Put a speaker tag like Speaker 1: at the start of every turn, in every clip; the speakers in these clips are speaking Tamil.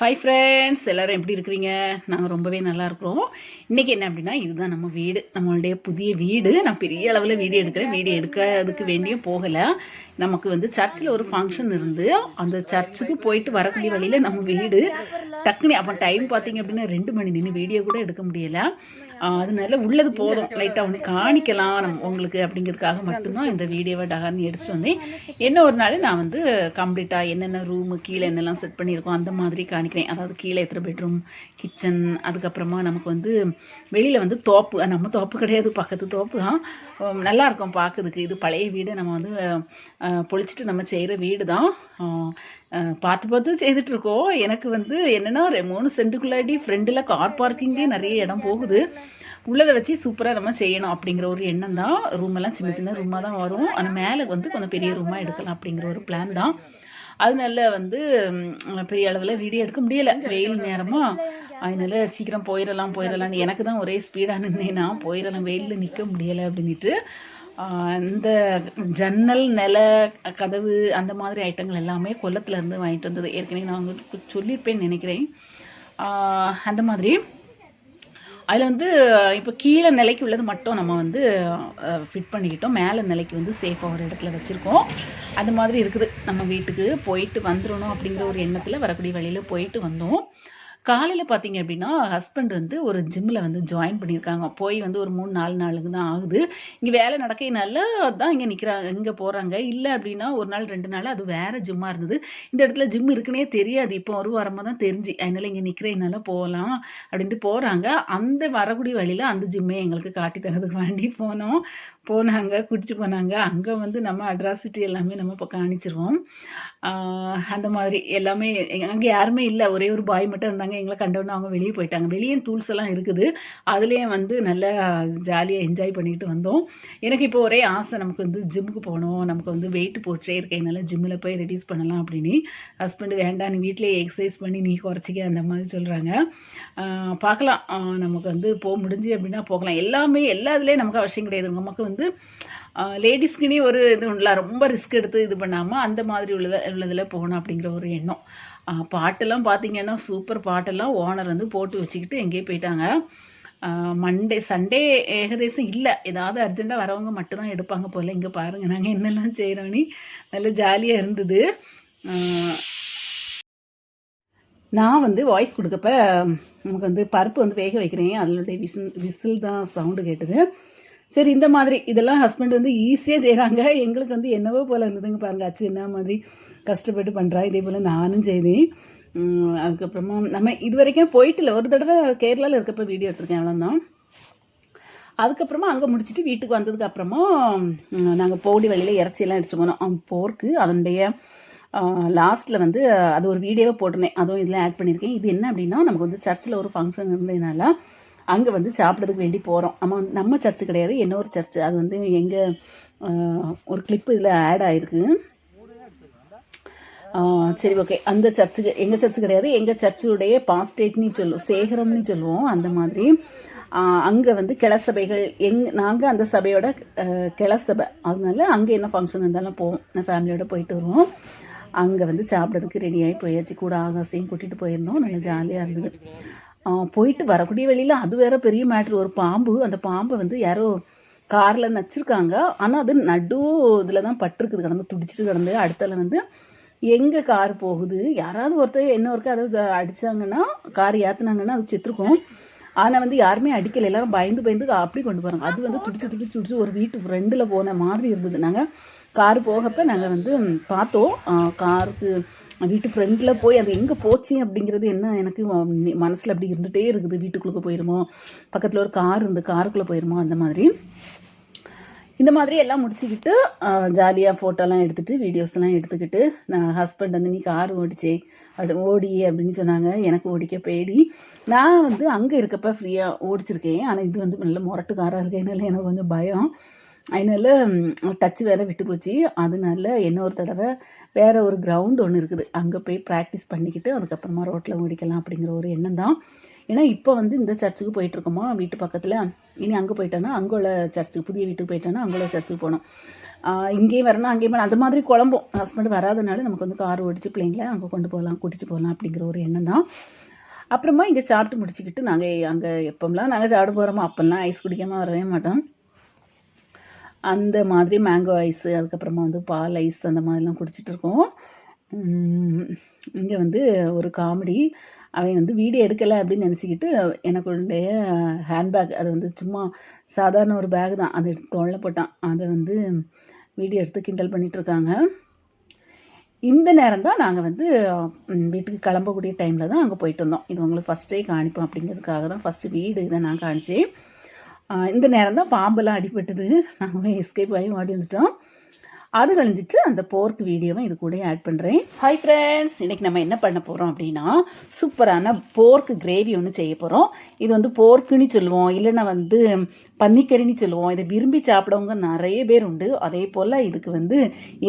Speaker 1: ஹாய் ஃப்ரெண்ட்ஸ் எல்லோரும் எப்படி இருக்கிறீங்க? நாங்கள் ரொம்பவே நல்லா இருக்கிறோம். இன்றைக்கி என்ன அப்படின்னா இதுதான் நம்ம வீடு. நம்மளுடைய புதிய வீடு. நான் பெரிய அளவில் வீடியோ எடுக்கிறேன். வீடியோ எடுக்கிறதுக்கு வேண்டியும் போகலை. நமக்கு வந்து சர்ச்சில் ஒரு ஃபங்க்ஷன் இருந்து அந்த சர்ச்சுக்கு போயிட்டு வரக்கூடிய வழியில் நம்ம வீடு டக்குனு அப்போ டைம் பார்த்தீங்க அப்படின்னா ரெண்டு மணி நின்று வீடியோ கூட எடுக்க முடியலை. அதனால உள்ளது போதும். லைட்டாக ஒன்று காணிக்கலாம் நம்ம உங்களுக்கு அப்படிங்கிறதுக்காக மட்டும்தான் இந்த வீடியோவை டகார்னு எடுத்துட்டு வந்தேன். என்ன ஒரு நாள் நான் வந்து கம்ப்ளீட்டாக என்னென்ன ரூமு கீழே என்னெல்லாம் செட் பண்ணியிருக்கோம் அந்த மாதிரி காணிக்கிறேன். அதாவது கீழே எத்தனை பெட்ரூம் கிச்சன் அதுக்கப்புறமா நமக்கு வந்து வெளியில் வந்து தோப்பு நம்ம தோப்பு கிடையாது பக்கத்து தோப்பு தான். உம் நல்லா இருக்கும் பார்க்கறதுக்கு. இது பழைய வீடு. நம்ம வந்து பொழிச்சிட்டு நம்ம செய்கிற வீடு தான் பார்த்து பார்த்து செய்துட்ருக்கோம் எனக்கு வந்து என்னென்னா மூணு சென்ட்டுக்குள்ளாடி ஃப்ரெண்டில் கார் பார்க்கிங்கே நிறைய இடம் போகுது. உள்ளதை வச்சு சூப்பராக நம்ம செய்யணும் அப்படிங்கிற ஒரு எண்ணம் தான். ரூமெல்லாம் சின்ன சின்ன ரூமாக தான் வரும். ஆனால் மேலே வந்து கொஞ்சம் பெரிய ரூமாக எடுக்கலாம் அப்படிங்கிற ஒரு பிளான் தான். அதனால வந்து பெரிய அளவில் வீடியோ எடுக்க முடியலை. வெயில் நேரமாக அதனால சீக்கிரம் போயிடலாம் போயிடலாம்னு எனக்கு தான் ஒரே ஸ்பீடாக நின்னேன்னா போயிடலாம் வெயிலில் நிற்க முடியலை அப்படின்ட்டு இந்த ஜன்னல் நில கதவு அந்த மாதிரி ஐட்டங்கள் எல்லாமே கொல்லத்துலேருந்து வாங்கிட்டு வந்தது. ஏற்கனவே நான் உங்களுக்கு சொல்லியிருப்பேன்னு நினைக்கிறேன். அந்த மாதிரி. அதில் வந்து இப்போ கீழே நிலைக்கு உள்ளது மட்டும் நம்ம வந்து ஃபிட் பண்ணிக்கிட்டோம். மேலே நிலைக்கு வந்து சேஃபாக ஒரு இடத்துல வச்சுருக்கோம். அது மாதிரி இருக்குது. நம்ம வீட்டுக்கு போயிட்டு வந்துடணும் அப்படிங்கிற ஒரு எண்ணத்தில் வரக்கூடிய வழியில் போயிட்டு வந்தோம். காலையில் பார்த்தீங்க அப்படின்னா ஹஸ்பண்ட் வந்து ஒரு ஜிம்மில் வந்து ஜாயின் பண்ணியிருக்காங்க. போய் வந்து ஒரு மூணு நாலு நாளுக்கு தான் ஆகுது. இங்கே வேலை நடக்கையினால தான் இங்கே நிற்கிறாங்க இங்கே போகிறாங்க இல்லை அப்படின்னா ஒரு நாள் ரெண்டு நாள் அது வேறு ஜிம்மாக இருந்தது. இந்த இடத்துல ஜிம் இருக்குன்னே தெரியாது. இப்போ ஒரு வாரமாக தான் தெரிஞ்சு அதனால் இங்கே நிற்கிறதுனால போகலாம் அப்படின்ட்டு போகிறாங்க அந்த வரக்கூடிய வழியில் அந்த ஜிம்மே எங்களுக்கு காட்டி தரதுக்கு வேண்டி போனோம். போனாங்க கூட்டிட்டு போனாங்க. அங்கே வந்து நம்ம அட்ராசிட்டி எல்லாமே நம்ம இப்போ காணிச்சிருவோம். அந்த மாதிரி எல்லாமே அங்கே யாருமே இல்லை. ஒரே ஒரு பாய் மட்டும் இருந்தாங்க. எங்களை கண்டவுடனே அவங்க வெளியே போயிட்டாங்க. வெளியே டூல்ஸ் எல்லாம் இருக்குது. அதுலேயும் வந்து நல்லா ஜாலியாக என்ஜாய் பண்ணிக்கிட்டு வந்தோம். எனக்கு இப்போ ஒரே ஆசை. நமக்கு வந்து ஜிம்முக்கு போகணும். நமக்கு வந்து வெயிட் போட்டே என்னால் ஜிம்மில் போய் ரெடியூஸ் பண்ணலாம் அப்படின்னு. ஹஸ்பண்ட் வேண்டாம் நீ வீட்டிலே எக்ஸசைஸ் பண்ணி நீ குறைச்சிக்க அந்த மாதிரி சொல்கிறாங்க பார்க்கலாம். நமக்கு வந்து போக முடிஞ்சு அப்படின்னா போகலாம். எல்லாமே எல்லா இதுலேயும் நமக்கு அவசியம் கிடையாது. நமக்கு வந்து லேடிஸ்க்குனே ஒரு இது உள்ள ரொம்ப ரிஸ்க் எடுத்து இது பண்ணாமல் அந்த மாதிரி உள்ளத உள்ளதில் போகணும் அப்படிங்கிற ஒரு எண்ணம். பாட்டெல்லாம் பார்த்தீங்கன்னா சூப்பர் பாட்டெல்லாம் ஓனர் வந்து போட்டு வச்சுக்கிட்டு எங்கேயோ போயிட்டாங்க. மண்டே சண்டே ஏகதேசம் இல்லை. ஏதாவது அர்ஜெண்ட்டாக வரவங்க மட்டும்தான் எடுப்பாங்க போல். இங்கே பாருங்கள் நாங்கள் என்னெல்லாம் செய்கிறோன்னு நல்ல ஜாலியாக இருந்தது. நான் வந்து வாய்ஸ் கொடுக்கப்ப நமக்கு வந்து பருப்பு வந்து வேக வைக்கிறேன். அதனுடைய விசில் விசில் தான் சவுண்டு கேட்டது. சரி இந்த மாதிரி இதெல்லாம் ஹஸ்பண்ட் வந்து ஈஸியாக செய்கிறாங்க எங்களுக்கு வந்து என்னவோ போல் இருந்ததுங்க பாருங்க. அச்சு என்ன மாதிரி கஷ்டப்பட்டு பண்ணுறா இதே போல் நானும் செய்தேன். அதுக்கப்புறமா நம்ம இது வரைக்கும் போயிட்டு இல்லை. ஒரு தடவை கேரளாவில் இருக்கப்ப வீடியோ எடுத்திருக்கேன். அவ்வளோதான் அதுக்கப்புறமா அங்கே முடிச்சுட்டு வீட்டுக்கு வந்ததுக்கு அப்புறமா நாங்கள் போடி வழியில் இறைச்சியெல்லாம் எடுத்து போனோம். போர்க்கு அதனுடைய லாஸ்ட்டில் வந்து அது ஒரு வீடியோவை போட்டிருந்தேன். அதுவும் இதில் ஆட் பண்ணியிருக்கேன். இது என்ன அப்படின்னா நமக்கு வந்து சர்ச்சில் ஒரு ஃபங்க்ஷன் இருந்ததுனால அங்கே வந்து சாப்பிட்றதுக்கு வேண்டி போகிறோம் நம்ம நம்ம சர்ச்சு கிடையாது இன்னொரு சர்ச்சு அது வந்து எங்கள் ஒரு கிளிப்பு இதில் ஆட் ஆகிருக்கு சரி ஓகே அந்த சர்ச்சுக்கு எங்கள் சர்ச்சு கிடையாது எங்கள் சர்ச்சுடைய பாஸ்டேட்னு சொல்லுவோம் சேகரம்னு சொல்லுவோம் அந்த மாதிரி. அங்கே வந்து கிளசபைகள் எங் நாங்கள் அந்த சபையோட கிள கிளசபை அதனால அங்கே என்ன ஃபங்க்ஷன் இருந்தாலும் போவோம். நான் ஃபேமிலியோட போயிட்டு வருவோம். அங்கே வந்து சாப்பிட்றதுக்கு ரெடியாகி போயாச்சு. கூட ஆகாசையும் கூட்டிகிட்டு போயிருந்தோம். நல்லா ஜாலியாக இருந்தது. போயிட்டு வரக்கூடிய வழியில் அது வேற பெரிய மேட்ரு ஒரு பாம்பு அந்த பாம்பை வந்து யாரோ காரில் நச்சிருக்காங்க. ஆனால் அது நடு இதில் தான் பட்டிருக்குது கிடந்து துடிச்சிட்டு கிடந்து அடுத்தல வந்து எங்கே கார் போகுது? யாராவது ஒருத்தர் என்ன ஒருக்கா அதை அடித்தாங்கன்னா கார் ஏற்றுனாங்கன்னா அது செத்துருக்கும். ஆனால் வந்து யாருமே அடிக்கலை. எல்லாரும் பயந்து பயந்து அப்படி கொண்டு போகிறாங்க அது வந்து துடிச்சு துடிச்சு துடிச்சு ஒரு வீட்டு ஃப்ரெண்டில் போன மாதிரி இருந்தது. நாங்கள் கார் போகப்ப நாங்கள் வந்து பார்த்தோம். காருக்கு வீட்டு ஃப்ரெண்டில் போய் அது எங்கே போச்சு அப்படிங்கிறது என்ன? எனக்கு மனசில் அப்படி இருந்துகிட்டே இருக்குது. வீட்டுக்குள்ளே போயிருமோ? பக்கத்தில் ஒரு கார் இருந்து காருக்குள்ளே போயிருமோ? அந்த மாதிரி. இந்த மாதிரி எல்லாம் முடிச்சுக்கிட்டு ஜாலியாக ஃபோட்டோலாம் எடுத்துகிட்டு வீடியோஸ்லாம் எடுத்துக்கிட்டு நான் ஹஸ்பண்ட் வந்து நீ கார் ஓடிச்சே அப்படி ஓடி அப்படின்னு சொன்னாங்க. எனக்கு ஓடிக்க பேடி. நான் வந்து அங்கே இருக்கப்ப ஃப்ரீயாக ஓடிச்சிருக்கேன். ஆனால் இது வந்து நல்ல முரட்டு காராக இருக்கனால எனக்கு கொஞ்சம் பயம். அதனால டச்சு வேலை விட்டு போச்சு. அதனால என்ன ஒரு தடவை வேறு ஒரு கிரவுண்ட் ஒன்று இருக்குது. அங்கே போய் ப்ராக்டிஸ் பண்ணிக்கிட்டு அதுக்கப்புறமா ரோட்டில் ஓடிக்கலாம் அப்படிங்கிற ஒரு எண்ணம் தான். ஏன்னா இப்போ வந்து இந்த சர்ச்சுக்கு போயிட்டுருக்கோமா வீட்டு பக்கத்தில். இனி அங்கே போயிட்டோன்னா அங்கே உள்ள சர்ச்சுக்கு புதிய வீட்டுக்கு போயிட்டோன்னா அங்கே உள்ள சர்ச்சுக்கு போகணும். இங்கேயும் வரணும் அங்கேயும் வரணும் அந்த மாதிரி குழம்பும். ஹஸ்பண்ட் வராதனால நமக்கு வந்து கார் ஓடிச்சு பிள்ளைங்கள அங்கே கொண்டு போகலாம் கூட்டிகிட்டு போகலாம் அப்படிங்கிற ஒரு எண்ணம் தான். அப்புறமா இங்கே சாப்பிட்டு முடிச்சுக்கிட்டு நாங்கள் அங்கே எப்போம்லாம் நாங்கள் சாப்பிட போகிறோமோ அப்போல்லாம் ஐஸ் குடிக்காமல் வரவே மாட்டோம். அந்த மாதிரி மேங்கோ ஐஸு அதுக்கப்புறமா வந்து பால் ஐஸ் அந்த மாதிரிலாம் குடிச்சிட்டு இருக்கோம் இங்கே வந்து ஒரு காமெடி அவன் வந்து வீடியோ எடுக்கலை அப்படின்னு நினச்சிக்கிட்டு எனக்குடைய ஹேண்ட்பேக் அது வந்து சும்மா சாதாரண ஒரு பேக் தான். அதை எடுத்து தொல்லை போட்டான். அதை வந்து வீடியோ எடுத்து கிண்டல் பண்ணிகிட்ருக்காங்க இருக்காங்க இந்த நேரம் தான் நாங்கள் வந்து வீட்டுக்கு கிளம்பக்கூடிய டைமில் தான் அங்கே போயிட்டு வந்தோம். இது உங்களுக்கு ஃபஸ்ட்டே காணிப்போம் அப்படிங்கிறதுக்காக தான் ஃபஸ்ட்டு வீடு இதை நான் காணிச்சேன். இந்த நேரம் தான் பாம்பெல்லாம் அடிபட்டது. நாங்கள் எஸ்கேப் ஆகி ஓடி வந்துட்டோம் அது கழிஞ்சிட்டு அந்த போர்க் வீடியோவும் இது கூட ஆட் பண்ணுறேன் ஹாய் ஃப்ரெண்ட்ஸ் இன்றைக்கி நம்ம என்ன பண்ண போகிறோம் அப்படின்னா சூப்பரான போர்க் கிரேவி ஒன்று செய்ய போகிறோம் இது வந்து போர்க்குன்னு சொல்லுவோம் இல்லைன்னா வந்து பன்னிக்கறின்னு சொல்லுவோம். இதை விரும்பி சாப்பிடவங்க நிறைய பேர் உண்டு. அதே போல் இதுக்கு வந்து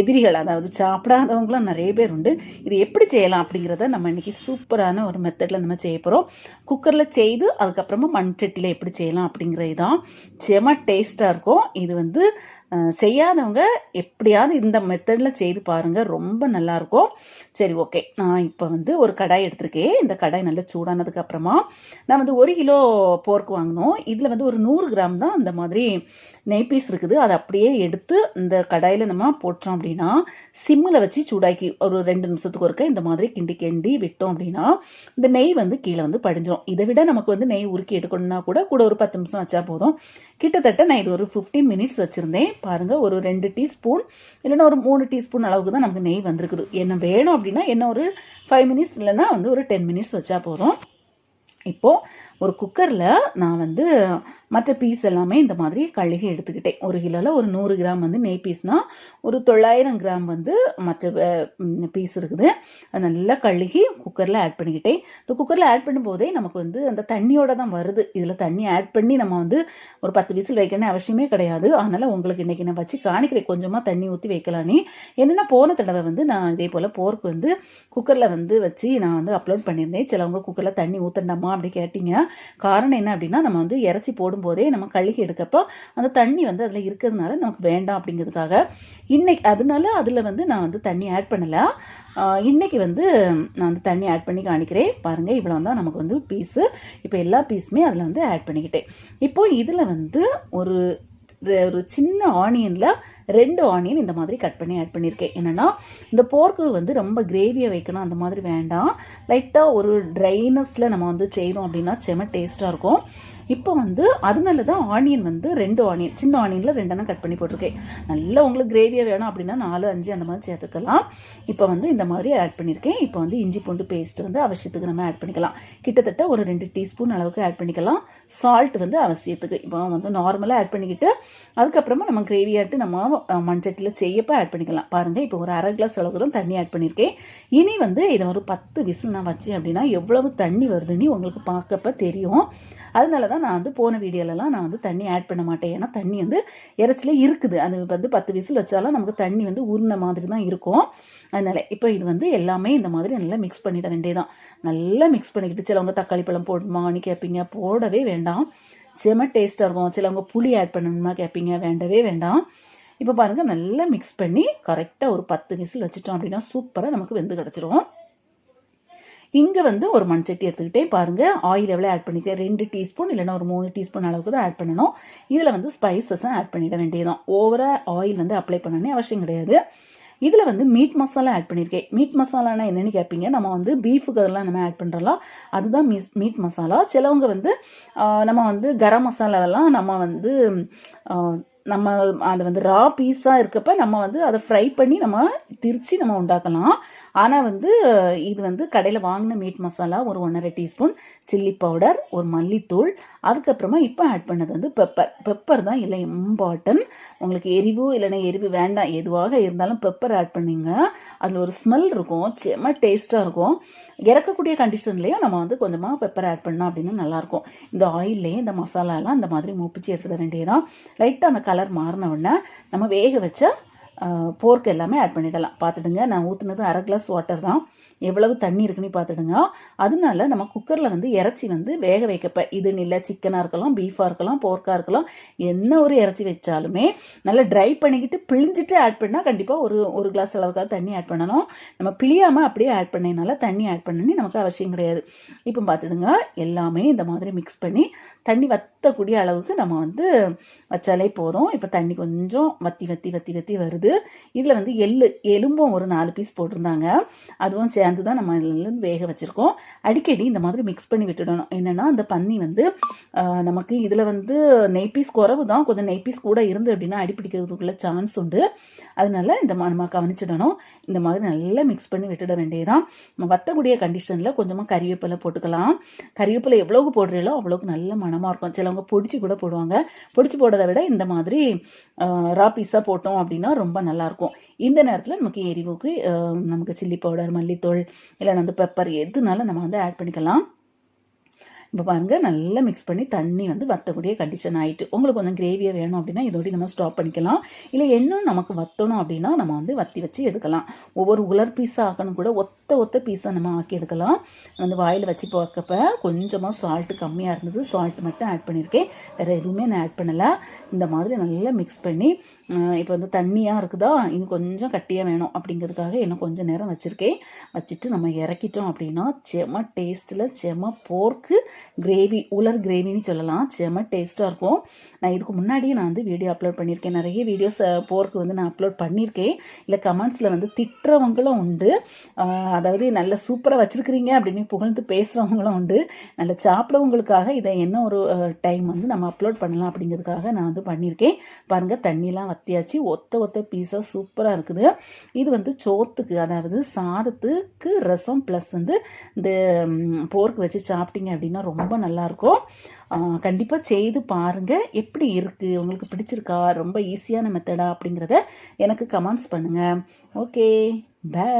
Speaker 1: எதிரிகள் அதாவது சாப்பிடாதவங்களும் நிறைய பேர் உண்டு. இது எப்படி செய்யலாம் அப்படிங்கிறத நம்ம இன்றைக்கி சூப்பரான ஒரு மெத்தடில் நம்ம செய்ய போகிறோம் குக்கரில் செய்து அதுக்கப்புறமா மண் சட்டியில் எப்படி செய்யலாம் அப்படிங்கிறது தான் செம டேஸ்ட்டாக இருக்கும். இது வந்து செய்யாதவங்க எப்படியாவது இந்த மெத்தடில் செய்து பாருங்கள் ரொம்ப நல்லாயிருக்கும். சரி ஓகே நான் இப்போ வந்து ஒரு கடாய் எடுத்திருக்கேன். இந்த கடாய் நல்லா சூடானதுக்கு அப்புறமா நான் வந்து ஒரு கிலோ போர்க் வாங்கினோம் இதில் வந்து ஒரு நூறு கிராம் தான் அந்த மாதிரி நெய் பீஸ் இருக்குது அதை அப்படியே எடுத்து இந்த கடாயில் நம்ம போட்டோம் அப்படின்னா சிம்மில் வச்சு சூடாக்கி ஒரு ரெண்டு நிமிஷத்துக்கு ஒருக்க இந்த மாதிரி கிண்டி கிண்டி விட்டோம் அப்படின்னா இந்த நெய் வந்து கீழே வந்து படிஞ்சிடும் இதை விட நமக்கு வந்து நெய் உருக்கி எடுக்கணும்னா கூட கூட ஒரு பத்து நிமிஷம் வச்சா போதும். கிட்டத்தட்ட நான் இது ஒரு ஃபிஃப்டீன் மினிட்ஸ் வச்சுருந்தேன். பாருங்கள் ஒரு ரெண்டு டீஸ்பூன் இல்லைன்னா ஒரு மூணு டீஸ்பூன் அளவுக்கு தான் நமக்கு நெய் வந்திருக்குது. என்ன வேணும் அப்படின்னா என்ன ஒரு ஃபைவ் மினிட்ஸ் இல்லைன்னா வந்து ஒரு டென் மினிட்ஸ் வச்சா போதும். இப்போது ஒரு குக்கரில் நான் வந்து மற்ற பீஸ் எல்லாமே இந்த மாதிரி கழுகி எடுத்துக்கிட்டேன். ஒரு கிலோவில் ஒரு நூறு கிராம் வந்து நெய் பீஸ்னால் ஒரு தொள்ளாயிரம் கிராம் வந்து மற்ற பீஸ் இருக்குது. அது நல்லா கழுகி குக்கரில் ஆட் பண்ணிக்கிட்டேன். இந்த குக்கரில் ஆட் பண்ணும்போதே நமக்கு வந்து அந்த தண்ணியோட தான் வருது. இதில் தண்ணி ஆட் பண்ணி நம்ம வந்து ஒரு பத்து விசில் வைக்கணும் அவசியமே கிடையாது. அதனால் உங்களுக்கு இன்றைக்கி நான் வச்சு காணிக்கிறேன். கொஞ்சமாக தண்ணி ஊற்றி வைக்கலானே என்னென்னா போன தடவை வந்து நான் இதே போல் போர்க்கு வந்து குக்கரில் வந்து வச்சு நான் வந்து அப்லோட் பண்ணியிருந்தேன். சிலவங்க குக்கரில் தண்ணி ஊற்றண்டாமா அப்படி கேட்டிங்க. காரணம் என்ன அப்படின்னா நம்ம வந்து இறச்சி போடும்போதே நம்ம கழுகி எடுக்கப்போ அந்த தண்ணி வந்து அதில் இருக்கிறதுனால நமக்கு வேண்டாம் அப்படிங்கிறதுக்காக. இன்னைக்கு அதனால அதில் வந்து நான் வந்து தண்ணி ஆட் பண்ணலை. இன்றைக்கி இன்னைக்கு வந்து நான் வந்து தண்ணி ஆட் பண்ணி காணிக்கிறேன். பாருங்கள் இவ்வளோ தான் நமக்கு வந்து பீஸு இப்போ எல்லா பீஸுமே அதில் வந்து ஆட் பண்ணிக்கிட்டேன். இப்போது இதில் வந்து ஒரு ஒரு சின்ன ஆனியனில் ரெண்டு ஆனியன் இந்த மாதிரி கட் பண்ணி ஆட் பண்ணியிருக்கேன் என்னென்னா இந்த போர்க்கு வந்து ரொம்ப கிரேவியை வைக்கணும் அந்த மாதிரி வேண்டாம். லைட்டாக ஒரு ட்ரைனஸில் நம்ம வந்து செய்தோம் அப்படின்னா செம டேஸ்ட்டாக இருக்கும். இப்போ வந்து அதனால தான் ஆனியன் வந்து ரெண்டு ஆனியன் சின்ன ஆனியனில் ரெண்டெண்ணம் கட் பண்ணி போட்டிருக்கேன். நல்லா உங்களுக்கு கிரேவியாக வேணும் அப்படின்னா நாலு அஞ்சு அந்த மாதிரி சேர்த்துக்கலாம். இப்போ வந்து இந்த மாதிரி ஆட் பண்ணியிருக்கேன். இப்போ வந்து இஞ்சி பூண்டு பேஸ்ட் வந்து அவசியத்துக்கு நம்ம ஆட் பண்ணிக்கலாம். கிட்டத்தட்ட ஒரு ரெண்டு டீஸ்பூன் அளவுக்கு ஆட் பண்ணிக்கலாம். சால்ட் வந்து அவசியத்துக்கு. இப்போ வந்து நார்மலாக ஆட் பண்ணிக்கிட்டு அதுக்கப்புறமா நம்ம கிரேவி ஆட்டு நம்ம மண்சட்டியில் செய்யப்போ ஆட் பண்ணிக்கலாம். பாருங்கள் இப்போ ஒரு அரை கிளாஸ் அளவுக்கு தான் தண்ணி ஆட் பண்ணியிருக்கேன். இனி வந்து இதை ஒரு பத்து விசில் நான் வச்சேன் அப்படின்னா எவ்வளவு தண்ணி வருதுன்னு உங்களுக்கு பார்க்கப்ப தெரியும். அதனால தான் நான் வந்து போன வீடியோலலாம் நான் வந்து தண்ணி ஆட் பண்ண மாட்டேன். ஏன்னா தண்ணி வந்து இறைச்சில இருக்குது. அது வந்து பத்து விசில் வச்சாலும் நமக்கு தண்ணி வந்து ஊறின மாதிரி தான் இருக்கும். அதனால் இப்போ இது வந்து எல்லாமே இந்த மாதிரி நல்லா மிக்ஸ் பண்ணிட வேண்டியதான் நல்லா மிக்ஸ் பண்ணிக்கிட்டு சிலவங்க தக்காளி பழம் போடணுமான்னு கேட்பீங்க போடவே வேண்டாம். செம டேஸ்ட்டாக இருக்கும். சிலவங்க புளி ஆட் பண்ணணுமா கேட்பீங்க வேண்டவே வேண்டாம். இப்போ பாருங்கள் நல்லா மிக்ஸ் பண்ணி கரெக்டாக ஒரு பத்து விசில் வச்சுட்டோம் அப்படின்னா சூப்பராக நமக்கு வெந்து கிடச்சிரும். இங்கே வந்து ஒரு மண் சட்டி எடுத்துக்கிட்டே பாருங்கள் ஆயில் எவ்வளோ ஆட் பண்ணிக்க ரெண்டு டீஸ்பூன் இல்லைன்னா ஒரு மூணு டீஸ்பூன் அளவுக்கு தான் ஆட் பண்ணணும். இதில் வந்து ஸ்பைசஸும் ஆட் பண்ணிட வேண்டியதுதான். ஓவராக ஆயில் வந்து அப்ளை பண்ணணும்னு அவசியம் கிடையாது. இதில் வந்து மீட் மசாலா ஆட் பண்ணியிருக்கேன் மீட் மசாலானா என்னென்னு கேட்பீங்க நம்ம வந்து பீஃபுக்கு அதெல்லாம் நம்ம ஆட் பண்ணுறலாம் அதுதான் மீஸ் மீட் மசாலா சிலவங்க வந்து நம்ம வந்து கரம் மசாலாவெல்லாம் நம்ம வந்து நம்ம அதை வந்து ரா பீஸாக இருக்கப்ப நம்ம வந்து அதை ஃப்ரை பண்ணி நம்ம திரித்து நம்ம உண்டாக்கலாம். ஆனால் வந்து இது வந்து கடையில் வாங்கின மீட் மசாலா ஒரு ஒன்றரை டீஸ்பூன் சில்லி பவுடர் ஒரு மல்லித்தூள் அதுக்கப்புறமா இப்போ ஆட் பண்ணது வந்து பெப்பர் பெப்பர் தான் இல்லை இம்பார்ட்டன்ட் உங்களுக்கு எரிவு இல்லைன்னா எரிவு வேண்டாம். எதுவாக இருந்தாலும் பெப்பர் ஆட் பண்ணிங்க. அதில் ஒரு ஸ்மெல் இருக்கும் செம்ம டேஸ்ட்டாக இருக்கும். இறக்கக்கூடிய கண்டிஷன்லேயும் நம்ம வந்து கொஞ்சமாக பெப்பர் ஆட் பண்ணோம் அப்படின்னா நல்லாயிருக்கும். இந்த ஆயில்லையும் இந்த மசாலாலாம் அந்த மாதிரி மூப்பிச்சு எடுத்துட வேண்டியதான் லைட்டாக அந்த கலர் மாறின உடனே நம்ம வேக வச்ச போர்க் எல்லாமே ஆட் பண்ணிடலாம். பார்த்துடுங்க. நான் ஊற்றுனது அரை கிளாஸ் வாட்டர் தான். எவ்வளவு தண்ணி இருக்குன்னு பார்த்துடுங்க. அதனால நம்ம குக்கரில் வந்து இறைச்சி வந்து வேக வைக்கப்ப. இது இல்லை சிக்கனாக இருக்கலாம் பீஃபாக இருக்கலாம் போர்க்காக இருக்கலாம் என்ன ஒரு இறைச்சி வச்சாலுமே நல்லா ட்ரை பண்ணிக்கிட்டு பிழிஞ்சிட்டு ஆட் பண்ணால் கண்டிப்பாக ஒரு ஒரு கிளாஸ் அளவுக்காக தண்ணி ஆட் பண்ணணும். நம்ம பிழியாமல் அப்படியே ஆட் பண்ணனால தண்ணி ஆட் பண்ணி நமக்கு அவசியம் கிடையாது. இப்போ பார்த்துடுங்க. எல்லாமே இந்த மாதிரி மிக்ஸ் பண்ணி தண்ணி வத்தக்கூடிய அளவுக்கு நம்ம வந்து வச்சாலே போதும். இப்போ தண்ணி கொஞ்சம் வத்தி வத்தி வத்தி வத்தி வருது. இதில் வந்து எள்ளு எலும்பும் ஒரு நாலு பீஸ் போட்டிருந்தாங்க. அதுவும் சேர்ந்து தான் நம்ம இதில் வேக வச்சுருக்கோம். அடிக்கடி இந்த மாதிரி மிக்ஸ் பண்ணி விட்டுடணும். என்னென்னா அந்த பன்னி வந்து நமக்கு இதில் வந்து நெய் பீஸ் குறவு தான். கொஞ்சம் நெய் பீஸ் கூட இருந்து அப்படின்னா அடிப்பிடிக்கிறதுக்குள்ள சான்ஸ் உண்டு. அதனால இந்த மா நம்ம கவனிச்சிடணும். இந்த மாதிரி நல்லா மிக்ஸ் பண்ணி விட்டுட வேண்டியதுதான். நம்ம வத்தக்கூடிய கண்டிஷனில் கொஞ்சமாக கறிவேப்பிலை போட்டுக்கலாம். கறிவேப்பிலை எவ்வளோக்கு போடுறீங்களோ அவ்வளோக்கு நல்ல மணமாக இருக்கும். சிலவங்க பொடிச்சு கூட போடுவாங்க. பொடிச்சு போடுறதை விட இந்த மாதிரி ரா பீஸாக போட்டோம் அப்படின்னா ரொம்ப நல்லாயிருக்கும் இந்த நேரத்தில் நமக்கு எரிவுக்கு நமக்கு சில்லி பவுடர் மல்லித்தூள் இல்லை வந்து பெப்பர் எதுனாலும் நம்ம வந்து ஆட் பண்ணிக்கலாம். இப்போ பாருங்கள் நல்லா மிக்ஸ் பண்ணி தண்ணி வந்து வத்தக்கூடிய கண்டிஷன் ஆகிட்டு உங்களுக்கு கொஞ்சம் கிரேவியாக வேணும் அப்படின்னா இதோடய நம்ம ஸ்டாப் பண்ணிக்கலாம். இல்லை இன்னும் நமக்கு வத்தணும் அப்படின்னா நம்ம வந்து வத்தி வச்சு எடுக்கலாம். ஒவ்வொரு உலர் பீஸாக ஆக்கணும் கூட ஒத்த ஒத்த பீஸாக நம்ம ஆக்கி எடுக்கலாம். வந்து வாயில் வச்சு பார்க்கப்ப கொஞ்சமாக சால்ட்டு கம்மியாக இருந்தது சால்ட் மட்டும் ஆட் பண்ணியிருக்கேன். வேறு எதுவுமே நான் ஆட் பண்ணலை. இந்த மாதிரி நல்லா மிக்ஸ் பண்ணி இப்போ வந்து தண்ணியாக இருக்குதா? இது கொஞ்சம் கட்டியாக வேணும் அப்படிங்கிறதுக்காக இன்னும் கொஞ்சம் நேரம் வச்சுருக்கேன். வச்சுட்டு நம்ம இறக்கிட்டோம் அப்படின்னா செம டேஸ்ட்டில் செம போர்க்கு கிரேவி உலர் கிரேவின்னு சொல்லலாம். செம டேஸ்ட்டாக இருக்கும். நான் இதுக்கு முன்னாடியே நான் வந்து வீடியோ அப்லோட் பண்ணியிருக்கேன். நிறைய வீடியோஸ் போர்க்கு வந்து நான் அப்லோட் பண்ணியிருக்கேன். இல்லை கமெண்ட்ஸில் வந்து திட்டுறவங்களும் உண்டு. அதாவது நல்ல சூப்பராக வச்சுருக்கிறீங்க அப்படின்னு புகழ்ந்து பேசுகிறவங்களும் உண்டு. நல்ல சாப்பிடவங்களுக்காக இதை என்ன ஒரு டைம் வந்து நம்ம அப்லோட் பண்ணலாம் அப்படிங்கிறதுக்காக நான் வந்து பண்ணியிருக்கேன். பாருங்கள் தண்ணியெலாம் வத்தியாச்சு ஒத்த ஒத்த பீஸாக சூப்பராக இருக்குது. இது வந்து சோத்துக்கு அதாவது சாதத்துக்கு ரசம் ப்ளஸ் வந்து இந்த போர்க்கு வச்சு சாப்பிட்டீங்க அப்படின்னா ரொம்ப நல்லாயிருக்கும். கண்டிப்பாக செய்து பாருங்கள் எப்படி இருக்குது உங்களுக்கு பிடிச்சிருக்கா? ரொம்ப ஈஸியான மெத்தடா அப்படிங்கிறத எனக்கு கமெண்ட்ஸ் பண்ணுங்கள் ஓகே பை